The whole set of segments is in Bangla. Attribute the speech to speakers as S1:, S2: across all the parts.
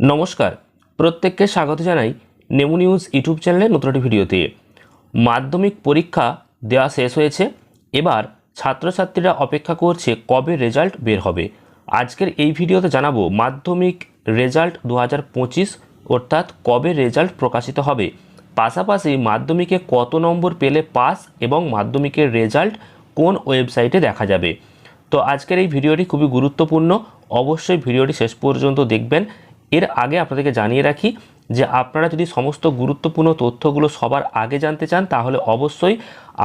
S1: নমস্কার। প্রত্যেককে স্বাগত জানাই নেমু নিউজ ইউটিউব চ্যানেলের নতুন একটি ভিডিওতে। মাধ্যমিক পরীক্ষা দেওয়া শেষ হয়েছে, এবার ছাত্রছাত্রীরা অপেক্ষা করছে কবে রেজাল্ট বের হবে। আজকের এই ভিডিওতে জানাব মাধ্যমিক রেজাল্ট দু হাজার পঁচিশ অর্থাৎ কবে রেজাল্ট প্রকাশিত হবে। পাশাপাশি মাধ্যমিকে কত নম্বর পেলে পাস এবং মাধ্যমিকের রেজাল্ট কোন ওয়েবসাইটে দেখা যাবে। তো আজকের এই ভিডিওটি খুবই গুরুত্বপূর্ণ। অবশ্যই ভিডিওটি শেষ পর্যন্ত দেখবেন এর আগে আপনাদেরকে জানিয়ে রাখি যে আপনারা যদি সমস্ত গুরুত্বপূর্ণ তথ্যগুলো সবার আগে জানতে চান, তাহলে অবশ্যই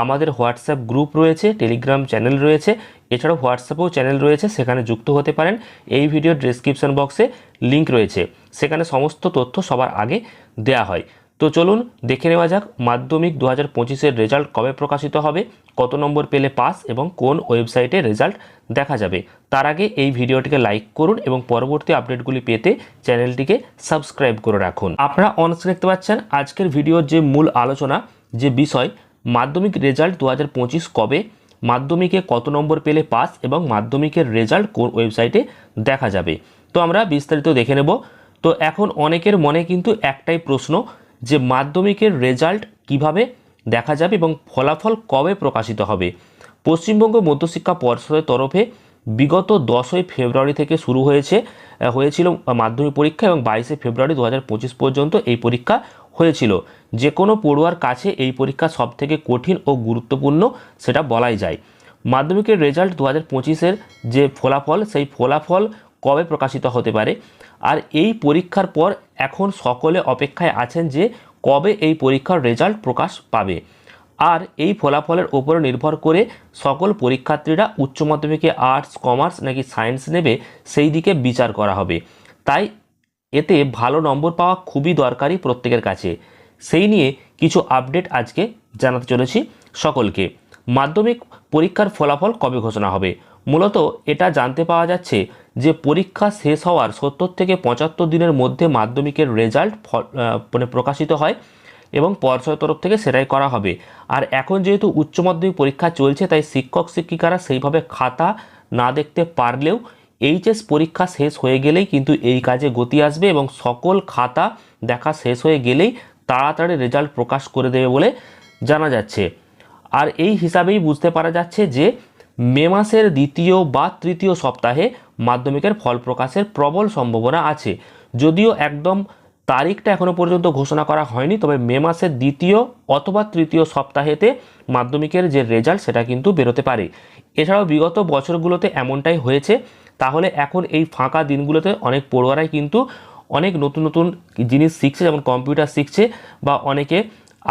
S1: আমাদের হোয়াটসঅ্যাপ গ্রুপ রয়েছে, টেলিগ্রাম চ্যানেল রয়েছে, এছাড়াও হোয়াটসঅ্যাপেও চ্যানেল রয়েছে, সেখানে যুক্ত হতে পারেন। এই ভিডিওর ডেসক্রিপশন বক্সে লিংক রয়েছে, সেখানে সমস্ত তথ্য সবার আগে দেয়া হয়। তো চলুন দেখে নেওয়া যাক মাধ্যমিক দু হাজার পঁচিশের রেজাল্ট কবে প্রকাশিত হবে, কত নম্বর পেলে পাস এবং কোন ওয়েবসাইটে রেজাল্ট দেখা যাবে। তার আগে এই ভিডিওটিকে লাইক করুন এবং পরবর্তী আপডেটগুলি পেতে চ্যানেলটিকে সাবস্ক্রাইব করে রাখুন। আপনারা অনস্ক্রিন দেখতে পাচ্ছেন আজকের ভিডিওর যে মূল আলোচনা, যে বিষয়, মাধ্যমিক রেজাল্ট দু হাজার পঁচিশ কবে, মাধ্যমিকে কত নম্বর পেলে পাস এবং মাধ্যমিকের রেজাল্ট কোন ওয়েবসাইটে দেখা যাবে। তো আমরা বিস্তারিত দেখে নেব। তো এখন অনেকের মনে কিন্তু একটাই প্রশ্ন যে মাধ্যমিকের রেজাল্ট কীভাবে দেখা যাবে এবং ফলাফল কবে প্রকাশিত হবে। পশ্চিমবঙ্গ মধ্যশিক্ষা পর্ষদের তরফে বিগত দশই ফেব্রুয়ারি থেকে শুরু হয়েছে হয়েছিল মাধ্যমিক পরীক্ষা এবং বাইশে ফেব্রুয়ারি দু হাজার পঁচিশ পর্যন্ত এই পরীক্ষা হয়েছিল। যে কোনো পড়ুয়ার কাছে এই পরীক্ষা সবথেকে কঠিন ও গুরুত্বপূর্ণ সেটা বলাই যায়। মাধ্যমিকের রেজাল্ট দু হাজার যে ফলাফল, সেই ফলাফল কবে প্রকাশিত হতে পারে? আর এই পরীক্ষার পর এখন সকলে অপেক্ষায় আছেন যে কবে এই পরীক্ষার রেজাল্ট প্রকাশ পাবে। আর এই ফলাফলের উপরে নির্ভর করে সকল পরীক্ষার্থীরা উচ্চ মাধ্যমিকে আর্টস কমার্স নাকি সায়েন্স নেবে সেই দিকে বিচার করা হবে। তাই এতে ভালো নম্বর পাওয়া খুবই দরকারি প্রত্যেকের কাছে। সেই নিয়ে কিছু আপডেট আজকে জানাতে চলেছি সকলকে। মাধ্যমিক পরীক্ষার ফলাফল কবে ঘোষণা হবে? মূলত এটা জানতে পাওয়া যাচ্ছে যে পরীক্ষা শেষ হওয়ার সত্তর থেকে পঁচাত্তর দিনের মধ্যে মাধ্যমিকের রেজাল্ট মানে প্রকাশিত হয় এবং পর্ষদের তরফ থেকে সেটাই করা হবে। আর এখন যেহেতু উচ্চ মাধ্যমিক পরীক্ষা চলছে, তাই শিক্ষক, শিক্ষিকারা সেইভাবে খাতা না দেখতে পারলেও এইচএস পরীক্ষা শেষ হয়ে গেলেই কিন্তু এই কাজে গতি আসবে এবং সকল খাতা দেখা শেষ হয়ে গেলেই তাড়াতাড়ি রেজাল্ট প্রকাশ করে দেবে বলে জানা যাচ্ছে। আর এই হিসাবেই বুঝতে পারা যাচ্ছে যে মে মাসের দ্বিতীয় বা তৃতীয় সপ্তাহে মাধ্যমিকের ফল প্রকাশের প্রবল সম্ভাবনা আছে। যদিও একদম তারিখটা এখনও পর্যন্ত ঘোষণা করা হয়নি, তবে মে মাসের দ্বিতীয় অথবা তৃতীয় সপ্তাহেতে মাধ্যমিকের যে রেজাল্ট সেটা কিন্তু বেরোতে পারে। এছাড়াও বিগত বছরগুলোতে এমনটাই হয়েছে, তাহলে এখন এই ফাঁকা দিনগুলোতে অনেক পড়ুয়ারাই কিন্তু অনেক নতুন নতুন জিনিস শিখছে, যেমন কম্পিউটার শিখছে বা অনেকে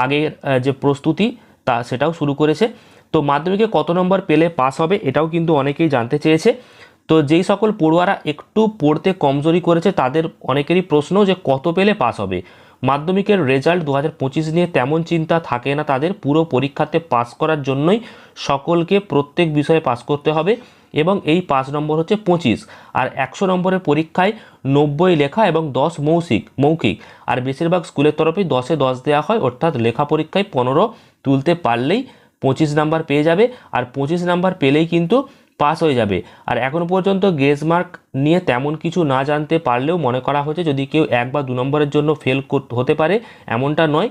S1: আগের যে প্রস্তুতি তা সেটাও শুরু করেছে। তো মাধ্যমিকে কত নম্বর পেলে পাস হবে এটাও কিন্তু অনেকেই জানতে চেয়েছে। তো যেই সকল পড়ুয়ারা একটু পড়তে কমজোরি করেছে, তাদের অনেকেরই প্রশ্ন যে কত পেলে পাস হবে। মাধ্যমিকের রেজাল্ট দু হাজার পঁচিশ নিয়ে তেমন চিন্তা থাকে না তাদের। পুরো পরীক্ষাতে পাস করার জন্যই সকলকে প্রত্যেক বিষয়ে পাস করতে হবে এবং এই পাঁচ নম্বর হচ্ছে পঁচিশ। আর একশো নম্বরের পরীক্ষায় নব্বই লেখা এবং দশ মৌখিক মৌখিক। আর বেশিরভাগ স্কুলের তরফেই দশে দশ দেওয়া হয়, অর্থাৎ লেখা পরীক্ষায় পনেরো তুলতে পারলেই পঁচিশ নাম্বার পেয়ে যাবে আর পঁচিশ নাম্বার পেলেই কিন্তু পাস হয়ে যাবে। আর এখনও পর্যন্ত গ্রেস মার্ক নিয়ে তেমন কিছু না জানতে পারলেও মনে করা হয়েছে যদি কেউ এক বা দু নম্বরের জন্য ফেল হতে পারে, এমনটা নয়।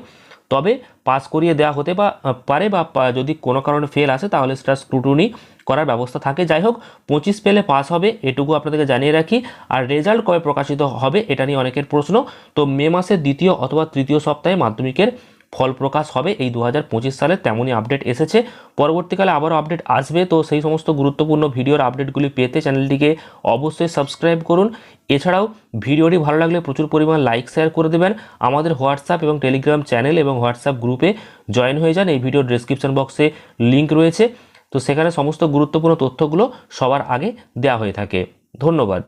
S1: তবে পাস করিয়ে দেওয়া হতে বা পারে বা যদি কোনো কারণে ফেল আসে তাহলে সেটা স্ক্রুটনি করার ব্যবস্থা থাকে। যাই হোক, পঁচিশ পেলে পাস হবে, এটুকু আপনাদেরকে জানিয়ে রাখি। আর রেজাল্ট কবে প্রকাশিত হবে, এটা নিয়ে অনেকের প্রশ্ন। তো মে মাসের দ্বিতীয় অথবা তৃতীয় সপ্তাহে মাধ্যমিকের ফল প্রকাশ হবে। এই দু হাজার পঁচিশ সালে তেমনই আপডেট এসেছে। পরবর্তীকালে আবারও আপডেট আসবে। তো সেই সমস্ত গুরুত্বপূর্ণ ভিডিওর আপডেটগুলি পেতে চ্যানেলটিকে অবশ্যই সাবস্ক্রাইব করুন। এছাড়াও ভিডিওটি ভালো লাগলে প্রচুর পরিমাণ লাইক শেয়ার করে দেবেন। আমাদের হোয়াটসঅ্যাপ এবং টেলিগ্রাম চ্যানেল এবং হোয়াটসঅ্যাপ গ্রুপে জয়েন হয়ে যান। এই ভিডিওর ডিসক্রিপশন বক্সে লিঙ্ক রয়েছে। তো সেখানে সমস্ত গুরুত্বপূর্ণ তথ্যগুলো সবার আগে দেওয়া হয়ে থাকে। ধন্যবাদ।